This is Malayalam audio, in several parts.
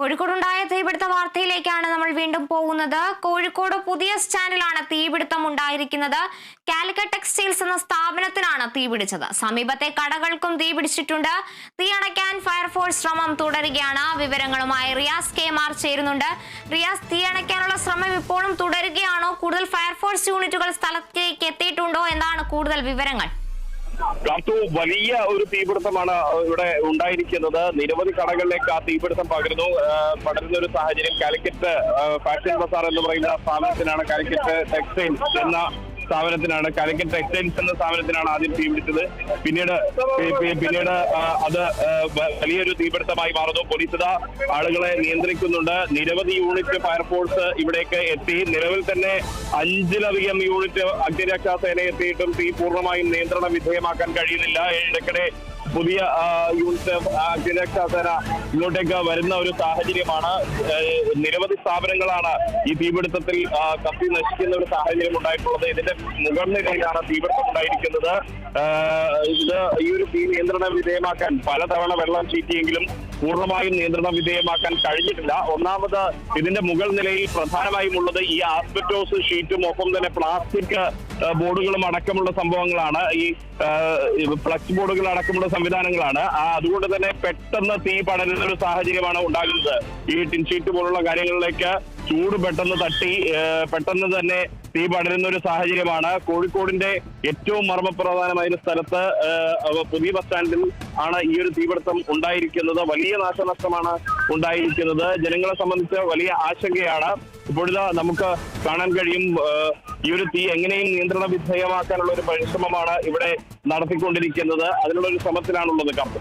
കോഴിക്കോടുണ്ടായ തീപിടുത്ത വാർത്തയിലേക്കാണ് നമ്മൾ വീണ്ടും പോകുന്നത്. കോഴിക്കോട് പുതിയ സ്റ്റാൻഡിലാണ് തീപിടുത്തം ഉണ്ടായിരിക്കുന്നത്. കാലിക്കറ്റ് ടെക്സ്റ്റൈൽസ് എന്ന സ്ഥാപനത്തിനാണ് തീപിടിച്ചത്. സമീപത്തെ കടകൾക്കും തീപിടിച്ചിട്ടുണ്ട് തീ അണയ്ക്കാൻ ഫയർഫോഴ്സ് ശ്രമം തുടരുകയാണ്. വിവരങ്ങളുമായി റിയാസ് കെ മാർ ചേരുന്നുണ്ട്. റിയാസ് തീ അണയ്ക്കാനുള്ള ശ്രമം ഇപ്പോഴും തുടരുകയാണോ? കൂടുതൽ ഫയർഫോഴ്സ് യൂണിറ്റുകൾ സ്ഥലത്തേക്ക് എത്തിയിട്ടുണ്ടോ? എന്നാണ് കൂടുതൽ വിവരങ്ങൾ? കാത്തു വലിയ ഒരു തീപിടുത്തമാണ് ഇവിടെ ഉണ്ടായിരിക്കുന്നത്. നിരവധി കടകളിലേക്ക് ആ തീപിടുത്തം പകരുന്നു. പടരുന്ന ഒരു സാഹചര്യം കാലിക്കറ്റ് ഫാഷൻ ബസാർ എന്ന് പറയുന്ന സ്ഥാപനത്തിനാണ് കാലിക്കറ്റ് ടെക്സ്റ്റൈൽസ് എന്ന സ്ഥാപനത്തിനാണ് കാലിക്കറ്റ് ടെക്സ്റ്റൈൽസ് എന്ന സ്ഥാപനത്തിനാണ് ആദ്യം തീപിടിച്ചത് പിന്നീട് പിന്നീട് അത് വലിയൊരു തീപിടുത്തമായി മാറുന്നു. പോലീസ് ആളുകളെ നിയന്ത്രിക്കുന്നുണ്ട്. നിരവധി യൂണിറ്റ് ഫയർഫോഴ്സ് ഇവിടേക്ക് എത്തി. നിലവിൽ തന്നെ അഞ്ചിലധികം യൂണിറ്റ് അഗ്നിരക്ഷാ സേന എത്തിയിട്ടും തീ പൂർണമായും നിയന്ത്രണ വിധേയമാക്കാൻ കഴിയുന്നില്ല. ഇടയ്ക്കിടെ പുതിയ ആ, അഗ്നിരക്ഷാ സേന ഇങ്ങോട്ടേക്ക് വരുന്ന ഒരു സാഹചര്യമാണ്. നിരവധി സ്ഥാപനങ്ങളാണ് ഈ തീപിടുത്തത്തിൽ കത്തി നശിക്കുന്ന ഒരു സാഹചര്യം ഉണ്ടായിട്ടുള്ളത്. ഇതിന്റെ മുകൾ നിലയിലാണ് തീപിടുത്തം ഉണ്ടായിരിക്കുന്നത്. ഇത് ഈ ഒരു തീ നിയന്ത്രണ വിധേയമാക്കാൻ പലതവണ വെള്ളം ചീറ്റിയെങ്കിലും പൂർണമായും നിയന്ത്രണ വിധേയമാക്കാൻ കഴിഞ്ഞിട്ടില്ല. ഒന്നാമത് ഇതിന്റെ മുകൾ നിലയിൽ പ്രധാനമായും ഉള്ളത് ഈ ആസ്പെറ്റോസ് ഷീറ്റും ഒപ്പം തന്നെ പ്ലാസ്റ്റിക് ബോർഡുകളും അടക്കമുള്ള സംഭവങ്ങളാണ്. ഈ ഫ്ലക്സ് ബോർഡുകൾ അടക്കമുള്ള സംവിധാനങ്ങളാണ്. അതുകൊണ്ട് തന്നെ പെട്ടെന്ന് തീ പടരുന്ന ഒരു സാഹചര്യമാണ് ഉണ്ടാകുന്നത്. ഈ ടിൻഷീറ്റ് പോലുള്ള കാര്യങ്ങളിലേക്ക് ചൂട് പെട്ടെന്ന് തട്ടി പെട്ടെന്ന് തന്നെ തീ പടരുന്ന ഒരു സാഹചര്യമാണ്. കോഴിക്കോടിന്റെ ഏറ്റവും മർമ്മപ്രധാനമായ സ്ഥലത്ത് പുതിയ ബസ് സ്റ്റാൻഡിൽ ആണ് ഈ ഒരു തീപിടുത്തം ഉണ്ടായിരിക്കുന്നത്. വലിയ നാശനഷ്ടമാണ് ഉണ്ടായിരിക്കുന്നത്. ജനങ്ങളെ സംബന്ധിച്ച് വലിയ ആശങ്കയാണ്. ഇപ്പോഴിതാ നമുക്ക് കാണാൻ കഴിയും ഈ ഒരു തീ എങ്ങനെയും നിയന്ത്രണ വിധേയമാക്കാനുള്ള ഒരു പരിശ്രമമാണ് ഇവിടെ നടത്തിക്കൊണ്ടിരിക്കുന്നത്. അതിനുള്ള ഒരു ശ്രമത്തിലാണുള്ളത് കപ്പ്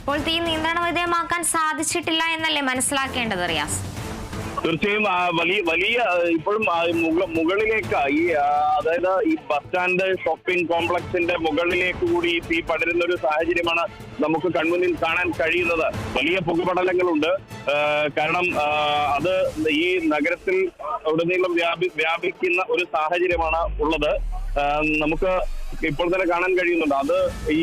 ഇപ്പോൾ തീ നിയന്ത്രണ വിധേയമാക്കാൻ സാധിച്ചിട്ടില്ല എന്നല്ലേ മനസ്സിലാക്കേണ്ടത് റിയാസ്? തീർച്ചയായും വലിയ വലിയ ഇപ്പോഴും മുകളിലേക്ക് ഈ അതായത് ഈ ബസ് സ്റ്റാൻഡ് ഷോപ്പിംഗ് കോംപ്ലക്സിന്റെ മുകളിലേക്ക് കൂടി തീ പടരുന്ന ഒരു സാഹചര്യമാണ് നമുക്ക് കൺമുന്നിൽ കാണാൻ കഴിയുന്നത്. വലിയ പുകപടലങ്ങളുണ്ട്. കാരണം അത് ഈ നഗരത്തിൽ ഉടനീളം വ്യാപി വ്യാപിക്കുന്ന ഒരു സാഹചര്യമാണ് ഉള്ളത്. നമുക്ക് ഇപ്പോൾ തന്നെ കാണാൻ കഴിയുന്നുണ്ട്. അത് ഈ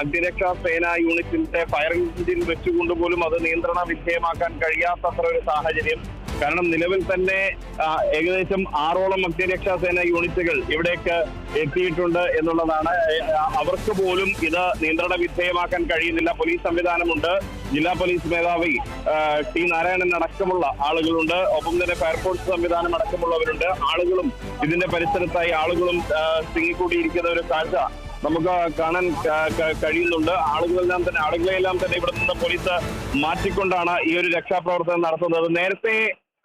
അഗ്നിരക്ഷാ സേന യൂണിറ്റിന്റെ ഫയർ എഞ്ചിൻ വെച്ചുകൊണ്ട് പോലും അത് നിയന്ത്രണ വിധേയമാക്കാൻ കഴിയാത്തത്ര ഒരു സാഹചര്യം കാരണം നിലവിൽ തന്നെ ഏകദേശം ആറോളം അഗ്നിരക്ഷാ സേന യൂണിറ്റുകൾ ഇവിടേക്ക് എത്തിയിട്ടുണ്ട് എന്നുള്ളതാണ്. അവർക്ക് പോലും ഇത് നിയന്ത്രണ വിധേയമാക്കാൻ കഴിയുന്നില്ല. പോലീസ് സംവിധാനമുണ്ട്. ജില്ലാ പോലീസ് മേധാവി ടി നാരായണൻ അടക്കമുള്ള ആളുകളുണ്ട്. ഒപ്പം തന്നെ ഫയർഫോഴ്സ് സംവിധാനം അടക്കമുള്ളവരുണ്ട്. ആളുകളും ഇതിന്റെ പരിസരത്തായി ആളുകളും തിങ്ങിക്കൂടിയിരിക്കുന്ന ഒരു കാഴ്ച നമുക്ക് കാണാൻ കഴിയുന്നുണ്ട്. ആളുകളെല്ലാം തന്നെ ആളുകളെല്ലാം തന്നെ ഇവിടെ നിന്ന് പോലീസ് മാറ്റിക്കൊണ്ടാണ് ഈ ഒരു രക്ഷാപ്രവർത്തനം നടത്തുന്നത്. നേരത്തെ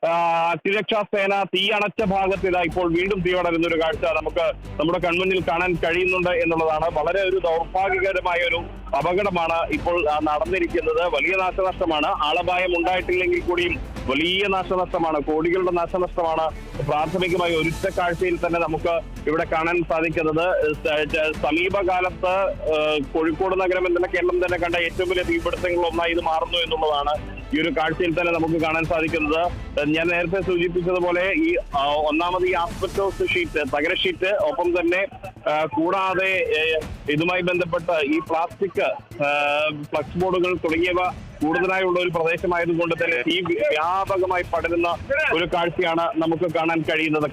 അഗ്നിരക്ഷാ സേന തീ അണച്ച ഭാഗത്ത് ഇതാ ഇപ്പോൾ വീണ്ടും തീ വളരുന്ന ഒരു കാഴ്ച നമുക്ക് നമ്മുടെ കൺമുന്നിൽ കാണാൻ കഴിയുന്നുണ്ട് എന്നുള്ളതാണ്. വളരെ ഒരു ദൗർഭാഗ്യകരമായ ഒരു അപകടമാണ് ഇപ്പോൾ നടന്നിരിക്കുന്നത്. വലിയ നാശനഷ്ടമാണ്. ആളപായം ഉണ്ടായിട്ടില്ലെങ്കിൽ കൂടിയും വലിയ നാശനഷ്ടമാണ്. കോടികളുടെ നാശനഷ്ടമാണ് പ്രാഥമികമായി ഒരുറ്റ കാഴ്ചയിൽ തന്നെ നമുക്ക് ഇവിടെ കാണാൻ സാധിക്കുന്നത്. സമീപകാലത്ത് കോഴിക്കോട് നഗരം എന്ന കേരളം തന്നെ കണ്ട ഏറ്റവും വലിയ തീപിടുത്തങ്ങളിൽ ഒന്നായി ഇത് മാറുന്നു എന്നുള്ളതാണ് ഈ ഒരു കാഴ്ചയിൽ തന്നെ നമുക്ക് കാണാൻ സാധിക്കുന്നത്. ഞാൻ നേരത്തെ സൂചിപ്പിച്ചതുപോലെ ഈ ഒന്നാമത് ഈ ആസ്പെറ്റോസ് ഷീറ്റ് തകര ഷീറ്റ് ഒപ്പം തന്നെ കൂടാതെ ഇതുമായി ബന്ധപ്പെട്ട് ഈ പ്ലാസ്റ്റിക് ഫ്ലക്സ് ബോർഡുകൾ തുടങ്ങിയവ കൂടുതലായുള്ള ഒരു പ്രദേശമായതുകൊണ്ട് തന്നെ ഈ വ്യാപകമായി പടരുന്ന ഒരു കാഴ്ചയാണ് നമുക്ക് കാണാൻ കഴിയുന്നത്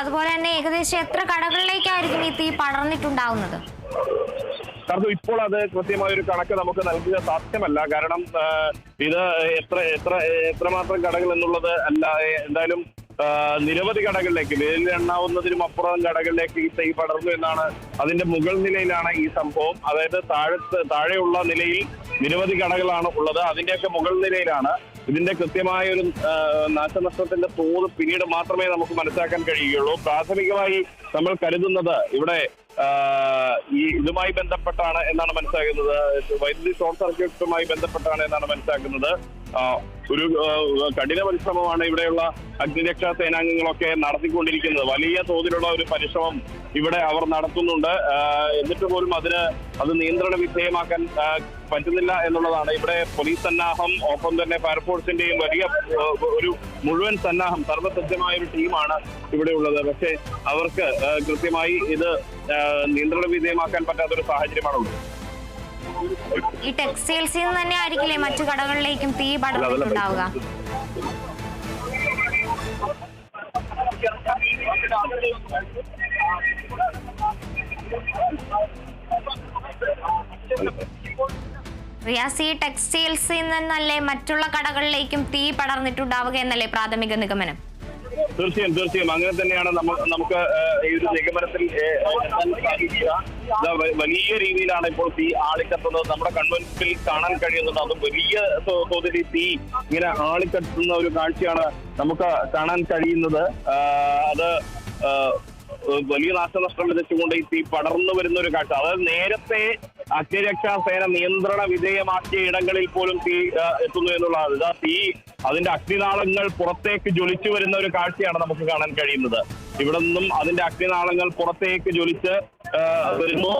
അതുപോലെ തന്നെ ഏകദേശം എത്ര കടകളിലേക്കായിരിക്കും ഈ തീ പടർന്നിട്ടുണ്ടാവുന്നത്? കാരണം ഇപ്പോൾ അത് കൃത്യമായ ഒരു കണക്ക് നമുക്ക് നൽകുക സാധ്യമല്ല. കാരണം ഇത് എത്ര എത്ര എത്രമാത്രം കടകൾ എന്നുള്ളത് അല്ല എന്തായാലും നിരവധി കടകളിലേക്ക് വേലിൽ എണ്ണാവുന്നതിനും അപ്പുറം കടകളിലേക്ക് ഈ തൈ പടർന്നു എന്നാണ് അതിന്റെ മുകൾ നിലയിലാണ് ഈ സംഭവം. അതായത് താഴെ താഴെയുള്ള നിലയിൽ നിരവധി കടകളാണ് ഉള്ളത്. അതിന്റെയൊക്കെ മുകൾ നിലയിലാണ് ഇതിന്റെ കൃത്യമായ ഒരു നാശനഷ്ടത്തിന്റെ തോത് പിന്നീട് മാത്രമേ നമുക്ക് മനസ്സിലാക്കാൻ കഴിയുകയുള്ളൂ. പ്രാഥമികമായി നമ്മൾ കരുതുന്നത് ഇവിടെ ഈ ഇതുമായി ബന്ധപ്പെട്ടാണ് എന്നാണ് മനസ്സിലാക്കുന്നത് വൈദ്യുതി ഷോർട്ട് സർക്യൂട്ടുമായി ബന്ധപ്പെട്ടാണ് എന്നാണ് മനസ്സിലാക്കുന്നത് ഒരു കഠിന പരിശ്രമമാണ് ഇവിടെയുള്ള അഗ്നിരക്ഷാ സേനാംഗങ്ങളൊക്കെ നടത്തിക്കൊണ്ടിരിക്കുന്നത്. വലിയ തോതിലുള്ള ഒരു പരിശ്രമം ഇവിടെ അവർ നടത്തുന്നുണ്ട്. എന്നിട്ട് പോലും അതിന് അത് നിയന്ത്രണ വിധേയമാക്കാൻ പറ്റുന്നില്ല എന്നുള്ളതാണ്. ഇവിടെ പോലീസ് സന്നാഹം ഒപ്പം തന്നെ ഫയർഫോഴ്സിന്റെയും വലിയ ഒരു മുഴുവൻ സന്നാഹം സർവസജ്ജമായ ഒരു ടീമാണ് ഇവിടെ ഉള്ളത്. പക്ഷേ അവർക്ക് കൃത്യമായി ഇത് നിയന്ത്രണ വിധേയമാക്കാൻ പറ്റാത്തൊരു സാഹചര്യമാണുള്ളത്. ഈ ടെക്സ്റ്റൈൽസിൽ നിന്ന് തന്നെ ആയിരിക്കില്ലേ മറ്റു കടകളിലേക്കും തീ പടർന്നിട്ടുണ്ടാവുക? റിയാസ് ഈ ടെക്സ്റ്റൈൽസിൽ നിന്നല്ലേ മറ്റുള്ള കടകളിലേക്കും തീ പടർന്നിട്ടുണ്ടാവുക എന്നല്ലേ പ്രാഥമിക നിഗമനം? തീർച്ചയായും തീർച്ചയായും. അങ്ങനെ തന്നെയാണ് നമ്മൾ നമുക്ക് ഈ ഒരു നിഗമനത്തിൽ വലിയ രീതിയിലാണ് ഇപ്പോൾ തീ ആളിക്കത്തുന്നത്. നമ്മുടെ കൺവെൻഷനിൽ കാണാൻ കഴിയുന്നത് അത് വലിയ തോതിൽ തീ ഇങ്ങനെ ആളിക്കത്തുന്ന ഒരു കാഴ്ചയാണ് നമുക്ക് കാണാൻ കഴിയുന്നത്. അത് വലിയ നാശനഷ്ടം വിതച്ചുകൊണ്ട് ഈ തീ പടർന്നു വരുന്ന ഒരു കാഴ്ച. അതായത് നേരത്തെ അഗ്നിരക്ഷാ സേന നിയന്ത്രണ വിധേയമാക്കിയ ഇടങ്ങളിൽ പോലും തീ എത്തുന്നു എന്നുള്ളതാണ്. തീ അതിന്റെ അഗ്നിനാളങ്ങൾ പുറത്തേക്ക് ജ്വലിച്ചു വരുന്ന ഒരു കാഴ്ചയാണ് നമുക്ക് കാണാൻ കഴിയുന്നത്. ഇവിടെ നിന്നും അതിന്റെ അഗ്നിനാളങ്ങൾ പുറത്തേക്ക് ജ്വലിച്ച് വരുന്നു.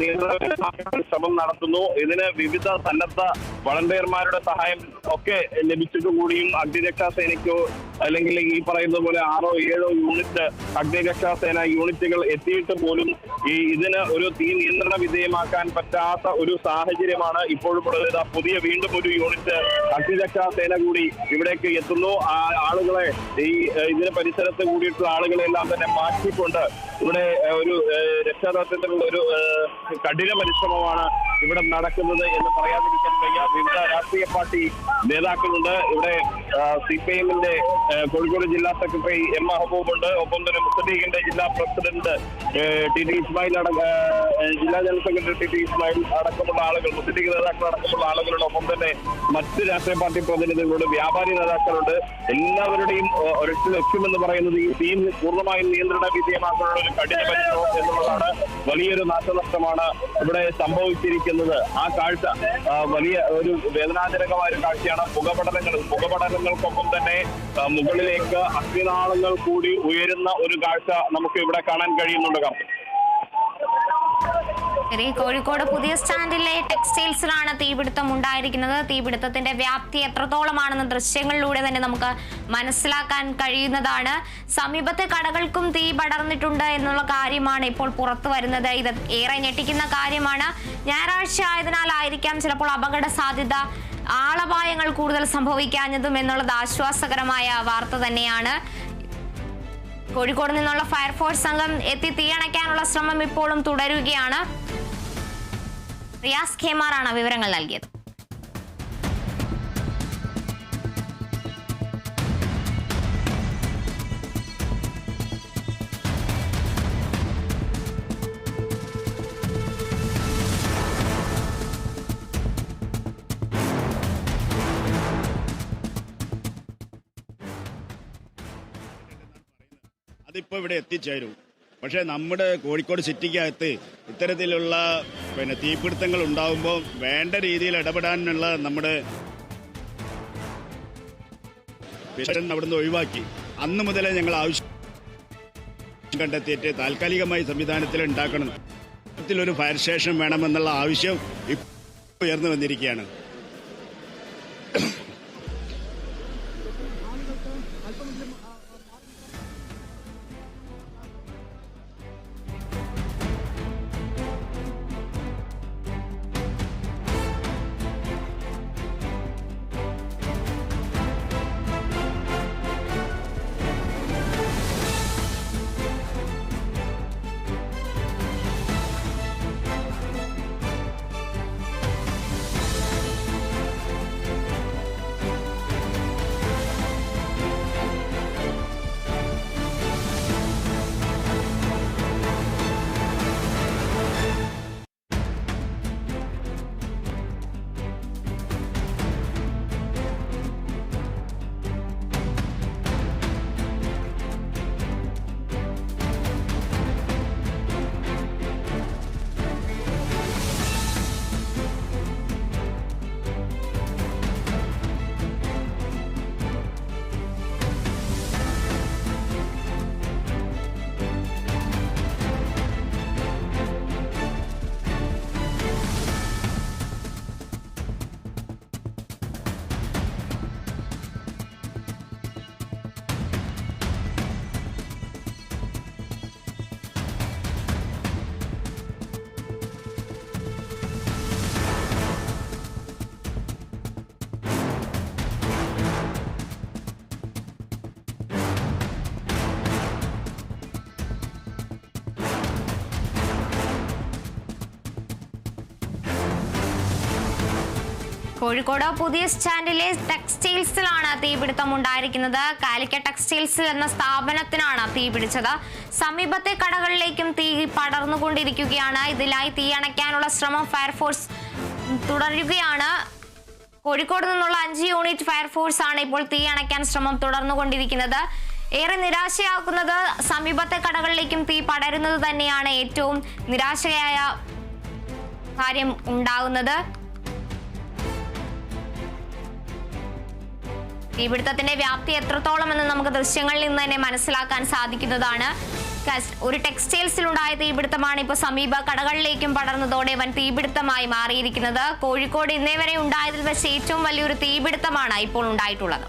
നിയന്ത്രണ ശ്രമം നടത്തുന്നു. ഇതിന് വിവിധ സന്നദ്ധ വളണ്ടിയർമാരുടെ സഹായം ഒക്കെ ലഭിച്ചിട്ട് കൂടിയും അഗ്നിരക്ഷാ സേനയ്ക്കോ അല്ലെങ്കിൽ ഈ പറയുന്ന പോലെ ആറോ ഏഴോ യൂണിറ്റ് അഗ്നിരക്ഷാ സേന യൂണിറ്റുകൾ എത്തിയിട്ട് പോലും ഈ ഇതിന് ഒരു തീ നിയന്ത്രണ വിധേയമാക്കാൻ പറ്റാത്ത ഒരു സാഹചര്യമാണ് ഇപ്പോഴും ഉള്ളത്. പുതിയ വീണ്ടും ഒരു യൂണിറ്റ് അഗ്നിരക്ഷാ സേന കൂടി ഇവിടേക്ക് എത്തുന്നു. ആളുകളെ ഈ ഇതിന് പരിസരത്ത് കൂടിയിട്ടുള്ള ആളുകളെ എല്ലാം തന്നെ മാറ്റിക്കൊണ്ട് ഇവിടെ ഒരു ഏഹ്, ഒരു കഠിന പരിശ്രമമാണ് ഇവിടെ നടക്കുന്നത് എന്ന് പറയാതിരിക്കാൻ വയ്യ. വിവിധ രാഷ്ട്രീയ പാർട്ടി നേതാക്കളുണ്ട്. ഇവിടെ സി പി എമ്മിന്റെ കോഴിക്കോട് ജില്ലാ സെക്രട്ടറി എം മഹബൂബ് ഉണ്ട്. ഒപ്പം തന്നെ മുസ്ലിം ലീഗിന്റെ ജില്ലാ പ്രസിഡന്റ് ടി ടി ഇസ്മായിൽ അടക്ക ജില്ലാ general secretary T T Ismail അടക്കമുള്ള ആളുകൾ മുസ്ലിം ലീഗ് നേതാക്കൾ അടക്കമുള്ള ആളുകളുടെ ഒപ്പം തന്നെ മറ്റ് രാഷ്ട്രീയ പാർട്ടി പ്രതിനിധികളുണ്ട് വ്യാപാരി നേതാക്കളുണ്ട്. എല്ലാവരുടെയും ഒരൊറ്റ ലക്ഷ്യമെന്ന് പറയുന്നത് ഈ ടീം പൂർണമായും നിയന്ത്രണ വിധേയമാക്കാനുള്ള ഒരു കഠിന പരിശ്രമം എന്നുള്ളതാണ്. വലിയൊരു നാശനഷ്ടമാണ് ഇവിടെ സംഭവിച്ചിരിക്കുന്നത്. ആ കാഴ്ച വലിയ ഒരു വേദനാജനകമായ ഒരു കാഴ്ചയാണ് പുകപടലങ്ങൾ പുകപടലങ്ങൾക്കൊപ്പം തന്നെ മുകളിലേക്ക് അഗ്നിനാളങ്ങൾ കൂടി ഉയരുന്ന ഒരു കാഴ്ച നമുക്ക് ഇവിടെ കാണാൻ കഴിയുന്നുണ്ട് കാർത്തിക്. ശരി കോഴിക്കോട് പുതിയ സ്റ്റാൻഡിലെ ടെക്സ്റ്റൈൽസിലാണ് തീപിടുത്തം ഉണ്ടായിരിക്കുന്നത്. തീപിടുത്തത്തിന്റെ വ്യാപ്തി എത്രത്തോളമാണെന്ന് ദൃശ്യങ്ങളിലൂടെ തന്നെ നമുക്ക് മനസ്സിലാക്കാൻ കഴിയുന്നതാണ്. സമീപത്തെ കടകൾക്കും തീ പടർന്നിട്ടുണ്ട് എന്നുള്ള കാര്യമാണ് ഇപ്പോൾ പുറത്തു വരുന്നത്. ഇത് ഏറെ ഞെട്ടിക്കുന്ന കാര്യമാണ്. ഞായറാഴ്ച ആയതിനാലായിരിക്കാം ചിലപ്പോൾ അപകട സാധ്യത ആളപായങ്ങൾ കൂടുതൽ സംഭവിക്കാഞ്ഞതും എന്നുള്ളത് ആശ്വാസകരമായ വാർത്ത തന്നെയാണ്. കോഴിക്കോട് നിന്നുള്ള ഫയർഫോഴ്സ് സംഘം എത്തി തീയണയ്ക്കാനുള്ള ശ്രമം ഇപ്പോഴും തുടരുകയാണ്. റിയാസ് ഖേമാറാണ് വിവരങ്ങൾ നൽകിയത്. അതിപ്പോ ഇവിടെ എത്തിച്ചേരും. പക്ഷെ നമ്മുടെ കോഴിക്കോട് സിറ്റിക്കകത്ത് ഇത്തരത്തിലുള്ള പിന്നെ തീപിടുത്തങ്ങൾ ഉണ്ടാകുമ്പോൾ വേണ്ട രീതിയിൽ ഇടപെടാനുള്ള നമ്മുടെ വിഷൻ അവിടുന്ന് ഒഴിവാക്കി. അന്ന് മുതലേ ഞങ്ങൾ ആവശ്യം കണ്ടെത്തിയിട്ട് താൽക്കാലികമായി സംവിധാനത്തിൽ ഉണ്ടാക്കണം. ഒരു ഫയർ സ്റ്റേഷൻ വേണമെന്നുള്ള ആവശ്യം ഉയർന്നു വന്നിരിക്കുകയാണ്. കോഴിക്കോട് പുതിയ സ്റ്റാൻഡിലെ ടെക്സ്റ്റൈൽസിലാണ് തീപിടുത്തം ഉണ്ടായിരിക്കുന്നത്. കാലിക്കറ്റ് ടെക്സ്റ്റൈൽസ് എന്ന സ്ഥാപനത്തിനാണ് തീപിടിച്ചത് സമീപത്തെ കടകളിലേക്കും തീ പടർന്നുകൊണ്ടിരിക്കുകയാണ്. ഇതിലായി തീ അണയ്ക്കാനുള്ള ശ്രമം ഫയർഫോഴ്സ് തുടരുകയാണ്. കോഴിക്കോട് നിന്നുള്ള അഞ്ച് യൂണിറ്റ് ഫയർഫോഴ്സ് ആണ് ഇപ്പോൾ തീ അണയ്ക്കാൻ ശ്രമം തുടർന്നുകൊണ്ടിരിക്കുന്നത്. ഏറെ നിരാശയാക്കുന്നത് സമീപത്തെ കടകളിലേക്കും തീ പടരുന്നത് തന്നെയാണ് ഏറ്റവും നിരാശയായ കാര്യം ഉണ്ടാകുന്നത്. തീപിടുത്തത്തിന്റെ വ്യാപ്തി എത്രത്തോളം എന്ന് നമുക്ക് ദൃശ്യങ്ങളിൽ നിന്ന് തന്നെ മനസ്സിലാക്കാൻ സാധിക്കുന്നതാണ്. ഒരു ടെക്സ്റ്റൈൽസിൽ ഉണ്ടായ തീപിടുത്തമാണ് ഇപ്പോൾ സമീപ കടകളിലേക്കും പടർന്നതോടെ വൻ തീപിടുത്തമായി മാറിയിരിക്കുന്നത്. കോഴിക്കോട് ഇന്നേ വരെ ഉണ്ടായതിൽ വെച്ച് ഏറ്റവും വലിയൊരു തീപിടുത്തമാണ് ഇപ്പോൾ ഉണ്ടായിട്ടുള്ളത്.